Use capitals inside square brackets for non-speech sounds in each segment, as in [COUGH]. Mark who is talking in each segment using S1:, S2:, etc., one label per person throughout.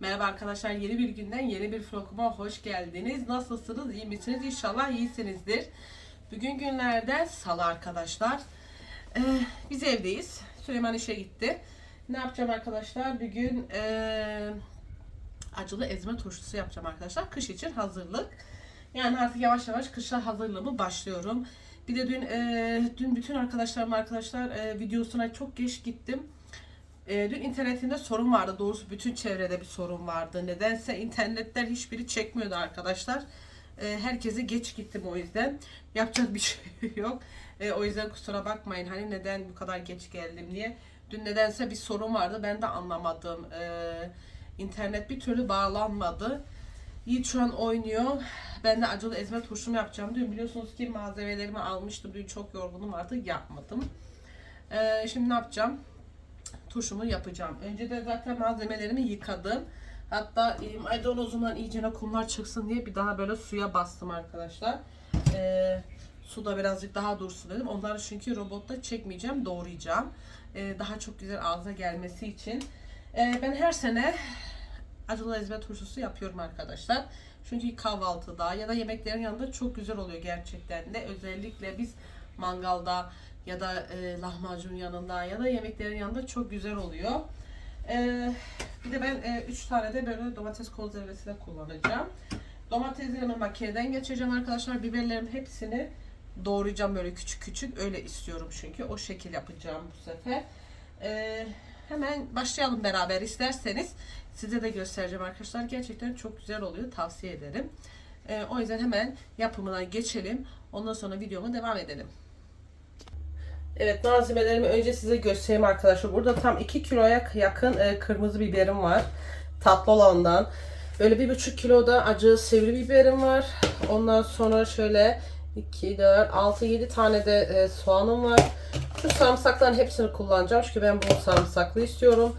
S1: Merhaba arkadaşlar yeni bir günden yeni bir vloguma hoş geldiniz. Nasılsınız? iyi misiniz? İnşallah iyisinizdir. Bugün günlerden salı arkadaşlar. Ee, biz evdeyiz. Süleyman işe gitti. Ne yapacağım arkadaşlar? Bugün ee, acılı ezme turşusu yapacağım arkadaşlar. Kış için hazırlık. Yani artık yavaş yavaş kışa hazırlığımı başlıyorum. Bir de dün ee, dün bütün arkadaşlarım arkadaşlar ee, videosuna çok geç gittim. E, dün internetinde sorun vardı. Doğrusu bütün çevrede bir sorun vardı. Nedense internetler hiçbiri çekmiyordu arkadaşlar. E, herkese geç gittim o yüzden. Yapacak bir [LAUGHS] şey yok. E, o yüzden kusura bakmayın. Hani neden bu kadar geç geldim diye. Dün nedense bir sorun vardı. Ben de anlamadım. E, internet bir türlü bağlanmadı. Yiğit şu an oynuyor. Ben de acılı ezme turşumu yapacağım. Dün biliyorsunuz ki malzemelerimi almıştım. Dün çok yorgunum artık yapmadım. E, şimdi ne yapacağım? Turşumu yapacağım. Önce de zaten malzemelerimi yıkadım. Hatta maydanozundan iyicene kumlar çıksın diye bir daha böyle suya bastım arkadaşlar. Ee, suda birazcık daha dursun dedim. Onları çünkü robotta çekmeyeceğim, doğrayacağım. Ee, daha çok güzel ağza gelmesi için. Ee, ben her sene acılı ezme turşusu yapıyorum arkadaşlar. Çünkü kahvaltıda ya da yemeklerin yanında çok güzel oluyor gerçekten de. Özellikle biz mangalda ya da e, lahmacun yanında ya da yemeklerin yanında çok güzel oluyor. E, bir de ben 3 tane de böyle domates konservesi de kullanacağım. Domateslerimi makineden geçireceğim arkadaşlar. Biberlerin hepsini doğrayacağım böyle küçük küçük. Öyle istiyorum çünkü. O şekil yapacağım bu sefer. E, hemen başlayalım beraber isterseniz. Size de göstereceğim arkadaşlar. Gerçekten çok güzel oluyor. Tavsiye ederim. E, o yüzden hemen yapımına geçelim. Ondan sonra videoma devam edelim. Evet malzemelerimi önce size göstereyim arkadaşlar. Burada tam 2 kiloya yakın e, kırmızı biberim var. Tatlı olandan. Böyle bir buçuk kilo da acı sivri biberim var. Ondan sonra şöyle 2, 4, 6, 7 tane de e, soğanım var. Şu sarımsakların hepsini kullanacağım. Çünkü ben bol sarımsaklı istiyorum.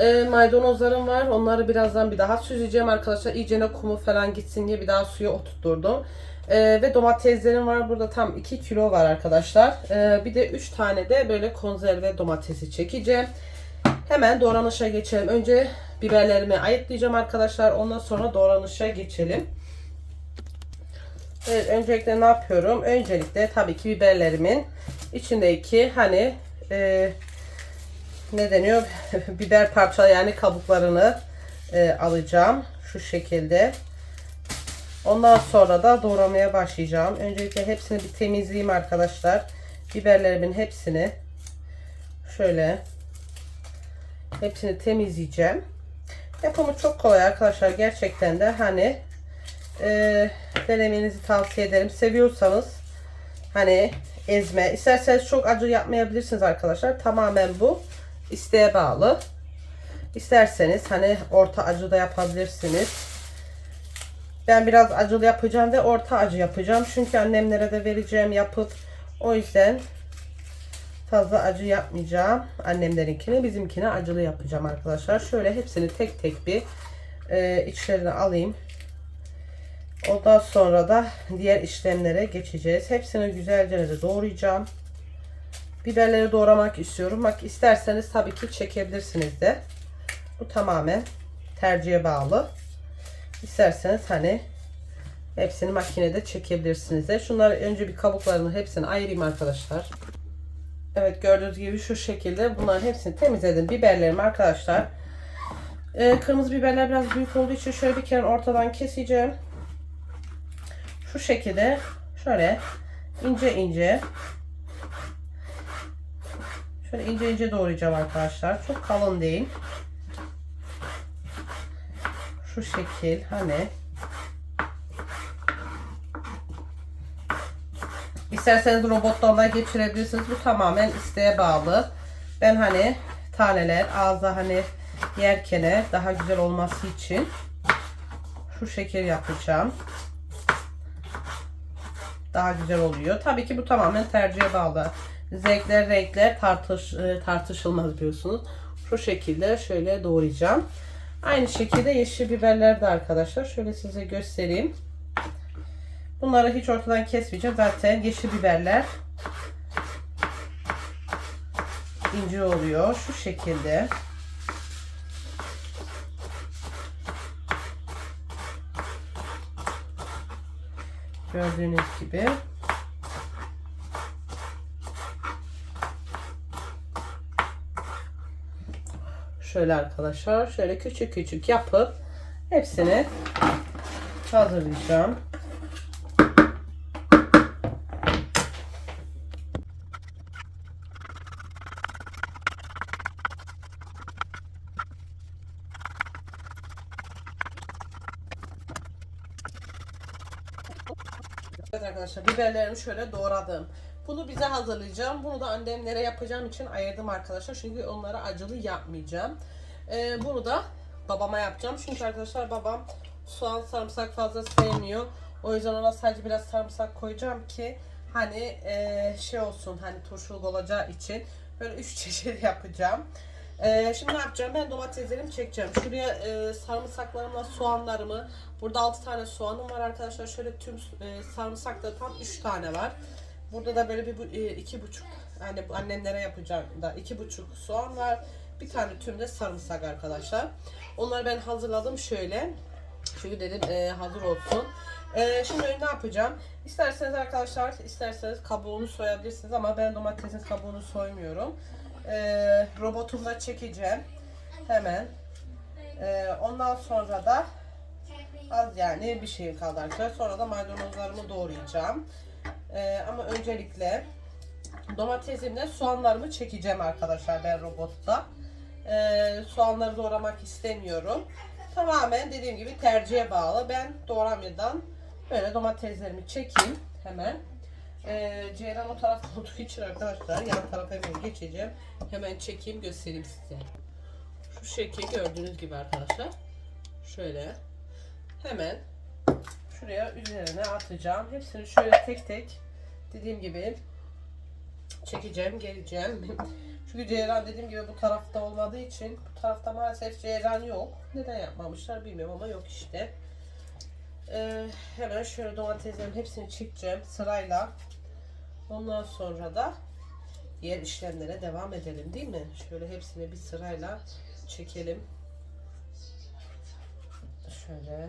S1: E, maydanozlarım var. Onları birazdan bir daha süzeceğim arkadaşlar. İyicene kumu falan gitsin diye bir daha suya oturtturdum. Ee, ve domateslerim var. Burada tam 2 kilo var arkadaşlar. Ee, bir de 3 tane de böyle konserve domatesi çekeceğim. Hemen doğranışa geçelim. Önce biberlerimi ayıklayacağım arkadaşlar. Ondan sonra doğranışa geçelim. Evet öncelikle ne yapıyorum? Öncelikle tabii ki biberlerimin içindeki hani e, ne deniyor? [LAUGHS] Biber parça yani kabuklarını e, alacağım. Şu şekilde. Ondan sonra da doğramaya başlayacağım. Öncelikle hepsini bir temizleyeyim arkadaşlar. Biberlerimin hepsini şöyle hepsini temizleyeceğim. Yapımı çok kolay arkadaşlar. Gerçekten de hani e, denemenizi tavsiye ederim. Seviyorsanız hani ezme. isterseniz çok acı yapmayabilirsiniz arkadaşlar. Tamamen bu isteğe bağlı. İsterseniz hani orta acı da yapabilirsiniz. Ben biraz acılı yapacağım ve orta acı yapacağım. Çünkü annemlere de vereceğim yapıp. O yüzden fazla acı yapmayacağım. Annemlerinkini bizimkini acılı yapacağım arkadaşlar. Şöyle hepsini tek tek bir e, içlerine alayım. Ondan sonra da diğer işlemlere geçeceğiz. Hepsini güzelce de doğrayacağım. Biberleri doğramak istiyorum. Bak isterseniz tabii ki çekebilirsiniz de. Bu tamamen tercihe bağlı. İsterseniz hani hepsini makinede çekebilirsiniz de. Şunları önce bir kabuklarını hepsini ayırayım arkadaşlar. Evet gördüğünüz gibi şu şekilde bunların hepsini temizledim. Biberlerimi arkadaşlar. Ee, kırmızı biberler biraz büyük olduğu için şöyle bir kere ortadan keseceğim. Şu şekilde şöyle ince ince şöyle ince ince doğrayacağım arkadaşlar. Çok kalın değil. Şu şekil hani. İsterseniz robottan da geçirebilirsiniz. Bu tamamen isteğe bağlı. Ben hani taneler ağza hani yerkene daha güzel olması için şu şekil yapacağım. Daha güzel oluyor. Tabii ki bu tamamen tercihe bağlı Zevkler, renkler tartış, e, tartışılmaz biliyorsunuz. Şu şekilde şöyle doğrayacağım. Aynı şekilde yeşil biberler de arkadaşlar. Şöyle size göstereyim. Bunları hiç ortadan kesmeyeceğim. Zaten yeşil biberler ince oluyor. Şu şekilde. Gördüğünüz gibi. Şöyle arkadaşlar şöyle küçük küçük yapıp hepsini hazırlayacağım. Evet arkadaşlar biberlerimi şöyle doğradım. Bunu bize hazırlayacağım. Bunu da annemlere yapacağım için ayırdım arkadaşlar. Çünkü onlara acılı yapmayacağım. Ee, bunu da babama yapacağım. Çünkü arkadaşlar babam soğan sarımsak fazla sevmiyor. O yüzden ona sadece biraz sarımsak koyacağım ki hani e, şey olsun hani turşuluk olacağı için böyle üç [LAUGHS] çeşit yapacağım. Ee, şimdi ne yapacağım? Ben domateslerimi çekeceğim. Şuraya e, sarımsaklarımla soğanlarımı. Burada 6 tane soğanım var arkadaşlar. Şöyle tüm e, sarımsakta tam 3 tane var. Burada da böyle bir e, iki buçuk yani annemlere yapacağım da iki buçuk soğan var. Bir tane tüm de sarımsak arkadaşlar. Onları ben hazırladım şöyle. Çünkü dedim e, hazır olsun. E, şimdi ne yapacağım? İsterseniz arkadaşlar isterseniz kabuğunu soyabilirsiniz ama ben domatesin kabuğunu soymuyorum. E, robotumda çekeceğim. Hemen. E, ondan sonra da az yani bir şey kaldı arkadaşlar. Sonra da maydanozlarımı doğrayacağım. E, ama öncelikle domatesimle soğanlarımı çekeceğim arkadaşlar ben robotta. E, soğanları doğramak istemiyorum. Tamamen dediğim gibi tercihe bağlı. Ben doğramadan böyle domateslerimi çekeyim hemen. Ee, Ceylan o tarafta olduğu için arkadaşlar yan tarafa hemen geçeceğim. Hemen çekeyim göstereyim size. Şu şekil gördüğünüz gibi arkadaşlar. Şöyle hemen şuraya üzerine atacağım. Hepsini şöyle tek tek dediğim gibi çekeceğim, geleceğim. [LAUGHS] Çünkü Ceylan dediğim gibi bu tarafta olmadığı için bu tarafta maalesef Ceylan yok. Neden yapmamışlar bilmiyorum ama yok işte. Ee, hemen şöyle domateslerin hepsini çekeceğim sırayla. Ondan sonra da diğer işlemlere devam edelim değil mi? Şöyle hepsini bir sırayla çekelim. Şöyle.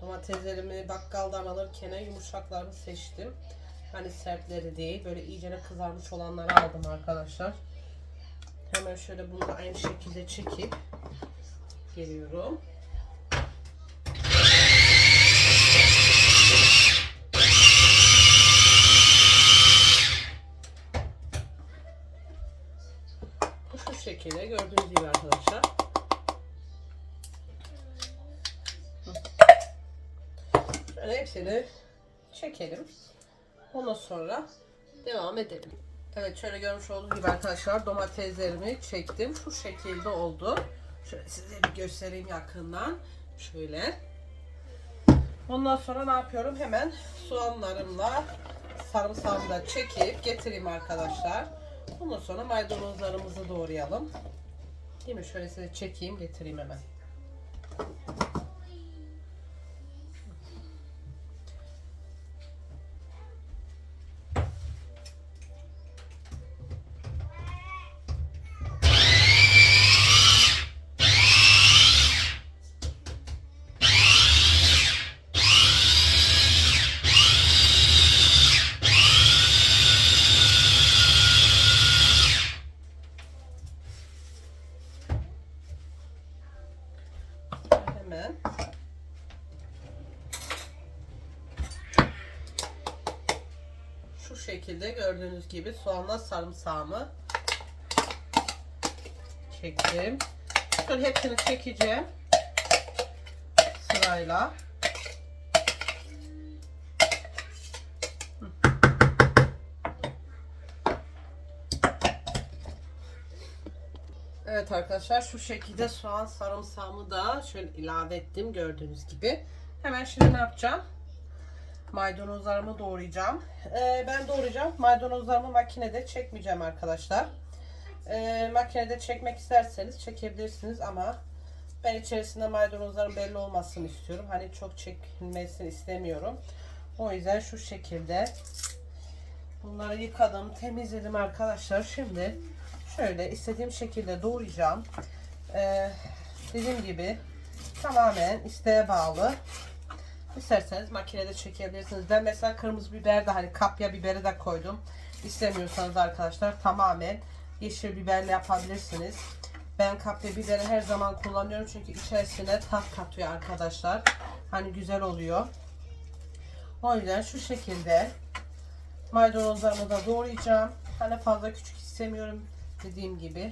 S1: Domateslerimi bakkaldan alırken yumuşaklarını seçtim. Hani sertleri değil. Böyle iyicene kızarmış olanları aldım arkadaşlar. Hemen şöyle bunu da aynı şekilde çekip geliyorum. Bu şekilde gördüğünüz gibi arkadaşlar. Hepsini çekelim. Ondan sonra devam edelim. Evet şöyle görmüş olduğunuz gibi arkadaşlar domateslerimi çektim. Şu şekilde oldu. Şöyle size bir göstereyim yakından. Şöyle. Ondan sonra ne yapıyorum? Hemen soğanlarımla sarımsağımı da çekip getireyim arkadaşlar. Ondan sonra maydanozlarımızı doğrayalım. Değil mi? Şöyle size çekeyim getireyim. Hemen. Gibi soğanla sarımsağımı çektim. Şöyle hepsini çekeceğim. Sırayla. Evet arkadaşlar şu şekilde soğan sarımsağımı da şöyle ilave ettim gördüğünüz gibi. Hemen şimdi ne yapacağım? Maydanozlarımı doğrayacağım. Ee, ben doğrayacağım. Maydanozlarımı makinede çekmeyeceğim arkadaşlar. Ee, makinede çekmek isterseniz çekebilirsiniz ama ben içerisinde maydanozların belli olmasını istiyorum. Hani çok çekilmesini istemiyorum. O yüzden şu şekilde bunları yıkadım, temizledim arkadaşlar. Şimdi şöyle istediğim şekilde doğrayacağım. Ee, dediğim gibi tamamen isteğe bağlı. İsterseniz makinede çekebilirsiniz. Ben mesela kırmızı biber de hani kapya biberi de koydum. İstemiyorsanız arkadaşlar tamamen yeşil biberle yapabilirsiniz. Ben kapya biberi her zaman kullanıyorum çünkü içerisine tat katıyor arkadaşlar. Hani güzel oluyor. O yüzden şu şekilde maydanozlarımı da doğrayacağım. Hani fazla küçük istemiyorum dediğim gibi.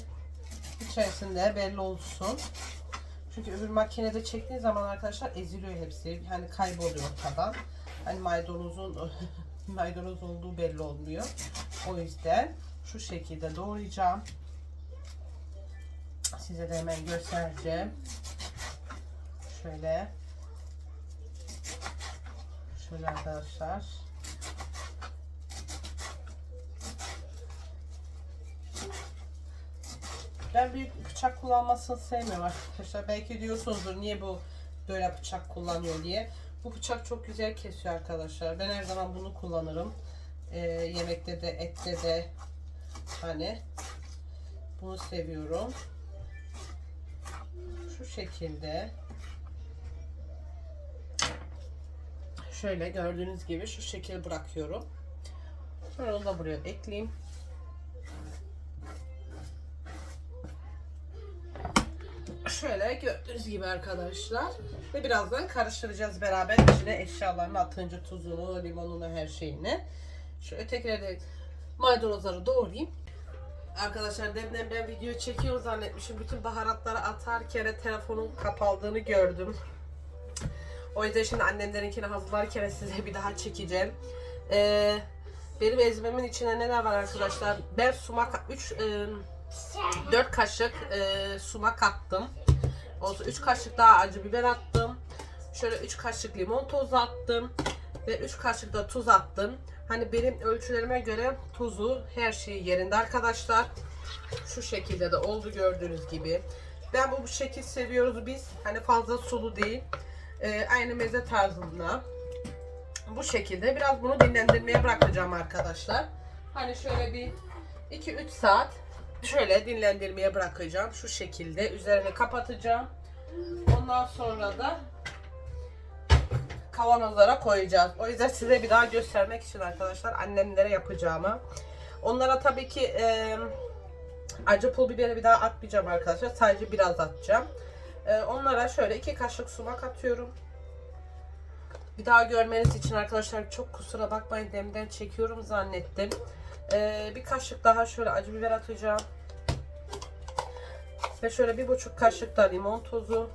S1: İçerisinde belli olsun. Çünkü öbür makinede çektiğin zaman arkadaşlar eziliyor hepsi. Hani kayboluyor ortadan. Hani maydanozun [LAUGHS] maydanoz olduğu belli olmuyor. O yüzden şu şekilde doğrayacağım. Size de hemen göstereceğim. Şöyle. Şöyle arkadaşlar. Ben büyük bıçak kullanmasını sevmiyorum arkadaşlar. Belki diyorsunuzdur niye bu böyle bıçak kullanıyor diye. Bu bıçak çok güzel kesiyor arkadaşlar. Ben her zaman bunu kullanırım. Ee, yemekte de ette de hani bunu seviyorum. Şu şekilde şöyle gördüğünüz gibi şu şekil bırakıyorum. Sonra onu da buraya ekleyeyim. Şöyle gördüğünüz gibi arkadaşlar. Ve birazdan karıştıracağız beraber. İçine eşyalarını atınca tuzunu, limonunu, her şeyini. Şöyle tekrar da maydanozları doğrayayım. Arkadaşlar demden ben video çekiyorum zannetmişim. Bütün baharatları atarken telefonun kapaldığını gördüm. O yüzden şimdi annemlerinkini hazırlarken size bir daha çekeceğim. Ee, benim ezmemin içine neler var arkadaşlar? Ben sumak 3 4 kaşık e, sumak attım. Olsun 3 kaşık daha acı biber attım. Şöyle 3 kaşık limon tozu attım. Ve 3 kaşık da tuz attım. Hani benim ölçülerime göre tuzu her şeyi yerinde arkadaşlar. Şu şekilde de oldu gördüğünüz gibi. Ben bu, bu şekil seviyoruz biz. Hani fazla sulu değil. Ee, aynı meze tarzında. Bu şekilde biraz bunu dinlendirmeye bırakacağım arkadaşlar. Hani şöyle bir 2-3 saat şöyle dinlendirmeye bırakacağım. Şu şekilde üzerine kapatacağım. Ondan sonra da kavanozlara koyacağız. O yüzden size bir daha göstermek için arkadaşlar annemlere yapacağımı. Onlara tabii ki e, acı pul biberi bir daha atmayacağım arkadaşlar. Sadece biraz atacağım. E, onlara şöyle iki kaşık sumak atıyorum. Bir daha görmeniz için arkadaşlar çok kusura bakmayın demden çekiyorum zannettim. E, bir kaşık daha şöyle acı biber atacağım. Ve şöyle bir buçuk kaşık da limon tozu.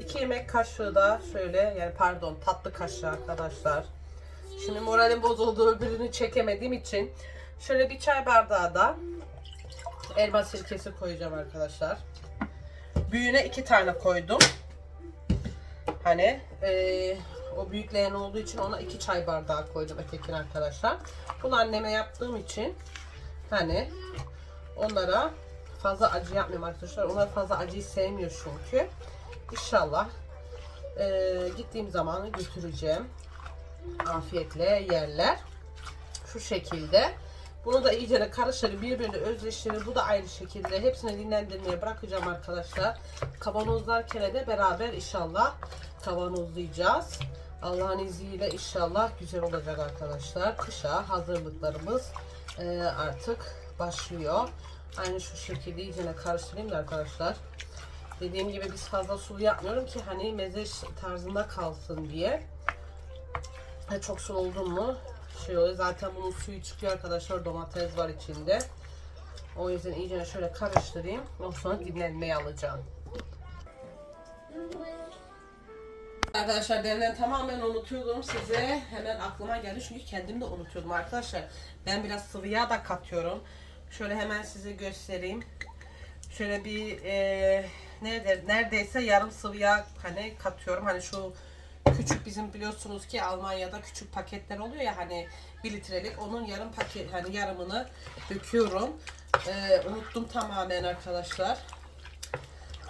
S1: 2 yemek kaşığı da şöyle yani pardon tatlı kaşığı arkadaşlar. Şimdi moralim bozuldu öbürünü çekemediğim için şöyle bir çay bardağı da elma sirkesi koyacağım arkadaşlar. Büyüğüne iki tane koydum. Hani eee, o büyükleyen olduğu için ona iki çay bardağı koydum ötekine arkadaşlar. Bunu anneme yaptığım için hani onlara fazla acı yapmıyorum arkadaşlar. Onlar fazla acıyı sevmiyor çünkü. İnşallah eee, gittiğim zamanı götüreceğim. Afiyetle yerler. Şu şekilde. Bunu da iyice de karıştırıp birbirine özleştirip bu da aynı şekilde hepsini dinlendirmeye bırakacağım arkadaşlar. Kavanozlarken de beraber inşallah kavanozlayacağız. Allah'ın izniyle inşallah güzel olacak arkadaşlar. Kışa hazırlıklarımız eee, artık başlıyor. Aynı şu şekilde iyice de karıştırayım da arkadaşlar. Dediğim gibi biz fazla sulu yapmıyorum ki hani meze tarzında kalsın diye. Ha, Çok sulu oldu mu şey oluyor. Zaten bunun suyu çıkıyor arkadaşlar. Domates var içinde. O yüzden iyice şöyle karıştırayım. Ondan sonra dinlenmeye alacağım. Arkadaşlar demden tamamen unutuyordum size. Hemen aklıma geldi çünkü kendim de unutuyordum arkadaşlar. Ben biraz sıvı yağ da katıyorum. Şöyle hemen size göstereyim. Şöyle bir e, nedir, neredeyse yarım sıvı yağ hani katıyorum. Hani şu küçük bizim biliyorsunuz ki Almanya'da küçük paketler oluyor ya hani 1 litrelik onun yarım paket hani yarımını döküyorum. E, unuttum tamamen arkadaşlar.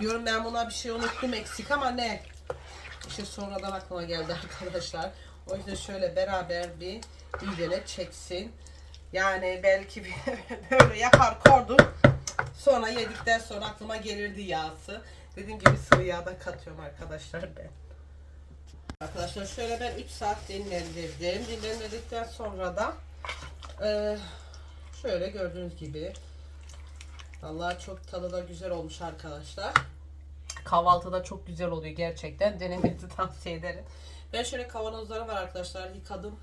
S1: Diyorum ben buna bir şey unuttum eksik ama ne? İşte sonradan aklıma geldi [LAUGHS] arkadaşlar. O yüzden şöyle beraber bir iyice çeksin. Yani belki [LAUGHS] böyle yapar kordum. Sonra yedikten sonra aklıma gelirdi yağsı. Dediğim gibi sıvı yağ da katıyorum arkadaşlar ben. Arkadaşlar şöyle ben 3 saat dinlendirdim. Dinlendirdikten sonra da eee, şöyle gördüğünüz gibi Allah çok tadı da güzel olmuş arkadaşlar. Kahvaltıda çok güzel oluyor gerçekten. Denemenizi [LAUGHS] tavsiye ederim. Ben şöyle kavanozları var arkadaşlar. Yıkadım.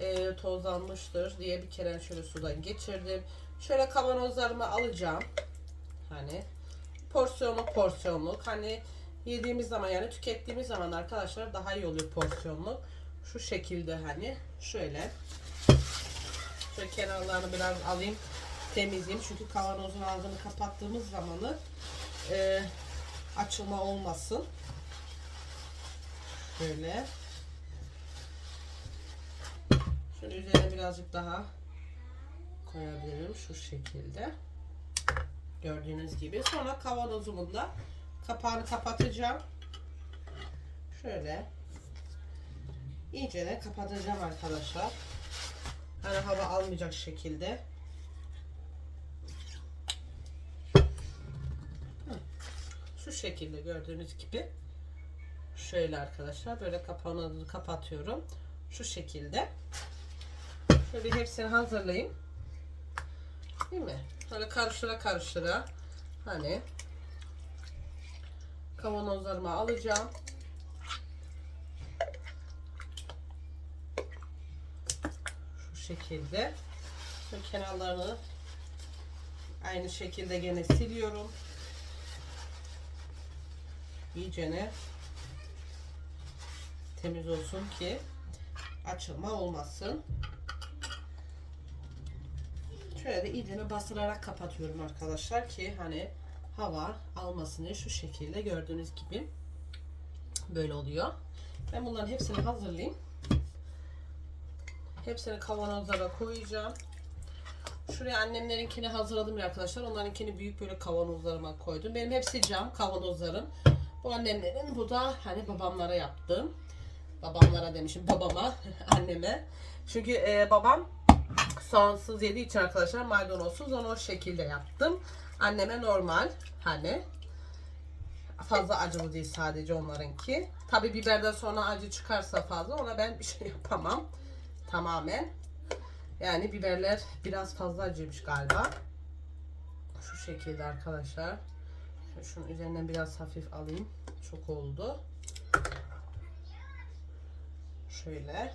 S1: Eee, tozlanmıştır diye bir kere şöyle sudan geçirdim. Şöyle kavanozlarımı alacağım. Hani porsiyonluk porsiyonluk. Hani yediğimiz zaman yani tükettiğimiz zaman arkadaşlar daha iyi oluyor porsiyonluk. Şu şekilde hani şöyle. Şöyle kenarlarını biraz alayım temizleyeyim. Çünkü kavanozun ağzını kapattığımız zamanı e, açılma olmasın. Böyle. Şöyle üzerine birazcık daha koyabilirim şu şekilde. Gördüğünüz gibi. Sonra kavanozumun da kapağını kapatacağım. Şöyle. İyice de kapatacağım arkadaşlar. Hani hava almayacak şekilde. Şu şekilde gördüğünüz gibi. Şöyle arkadaşlar böyle kapağını kapatıyorum. Şu şekilde. Şöyle hepsini hazırlayayım. Değil mi? Böyle karıştıra karıştıra. Hani kavanozlarımı alacağım. Şu şekilde. Şu kenarlarını aynı şekilde gene siliyorum. İyicene temiz olsun ki açılma olmasın. Şöyle de iyicene bastırarak kapatıyorum arkadaşlar ki hani hava almasını şu şekilde gördüğünüz gibi böyle oluyor. Ben bunların hepsini hazırlayayım. Hepsini kavanozlara koyacağım. Şuraya annemlerinkini hazırladım arkadaşlar. Onlarınkini büyük böyle kavanozlarıma koydum. Benim hepsi cam kavanozlarım. Bu annemlerin, bu da hani babamlara yaptım. Babamlara demişim, babama, [LAUGHS] anneme. Çünkü e, babam soğansız yediği için arkadaşlar maydanozsuz onu o şekilde yaptım. Anneme normal hani fazla acılı değil sadece onlarınki. Tabi biberden sonra acı çıkarsa fazla ona ben bir şey [LAUGHS] yapamam. Tamamen. Yani biberler biraz fazla acıymış galiba. Şu şekilde arkadaşlar. Şunun üzerinden biraz hafif alayım. Çok oldu. Şöyle.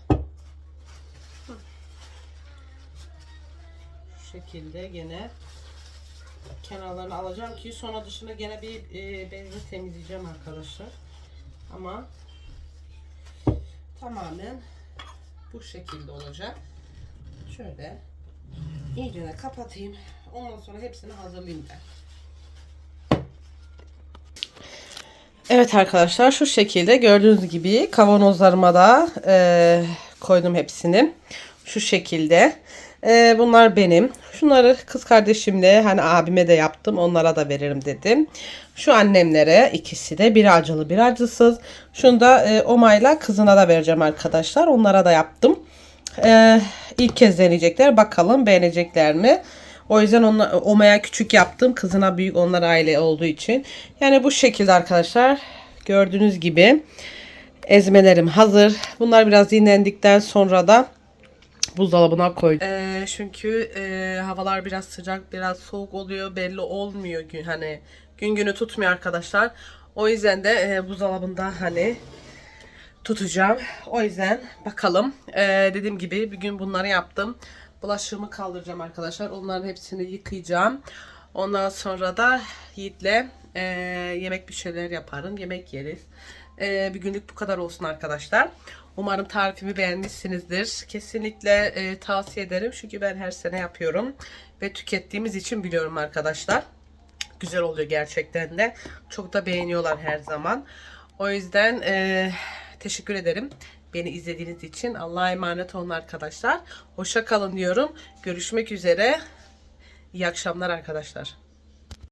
S1: Şekilde gene kenarlarını alacağım ki sonra dışına gene bir e, bezle temizleyeceğim arkadaşlar. Ama tamamen bu şekilde olacak. Şöyle iyice de kapatayım. Ondan sonra hepsini hazırlayayım ben. Evet arkadaşlar şu şekilde gördüğünüz gibi kavanozlarıma da e, koydum hepsini. Şu şekilde. E, bunlar benim. Şunları kız kardeşimle hani abime de yaptım. Onlara da veririm dedim. Şu annemlere ikisi de bir acılı bir acısız. Şunu da e, Omay'la kızına da vereceğim arkadaşlar. Onlara da yaptım. E, ilk kez deneyecekler. Bakalım beğenecekler mi? O yüzden ona, Oma'ya küçük yaptım. Kızına büyük onlar aile olduğu için. Yani bu şekilde arkadaşlar. Gördüğünüz gibi ezmelerim hazır. Bunlar biraz dinlendikten sonra da buzdolabına koydum. Ee, çünkü e, havalar biraz sıcak, biraz soğuk oluyor. Belli olmuyor gün hani gün günü tutmuyor arkadaşlar. O yüzden de e, buzdolabında hani tutacağım. O yüzden bakalım. Ee, dediğim gibi bir gün bunları yaptım. Bulaşığımı kaldıracağım arkadaşlar. Onların hepsini yıkayacağım. Ondan sonra da Yiğit'le e, yemek bir şeyler yaparım. Yemek yeriz. E, bir günlük bu kadar olsun arkadaşlar. Umarım tarifimi beğenmişsinizdir. Kesinlikle e, tavsiye ederim. Çünkü ben her sene yapıyorum. Ve tükettiğimiz için biliyorum arkadaşlar. Güzel oluyor gerçekten de. Çok da beğeniyorlar her zaman. O yüzden e, teşekkür ederim. Beni izlediğiniz için Allah'a emanet olun arkadaşlar. Hoşça kalın diyorum. Görüşmek üzere. İyi akşamlar arkadaşlar.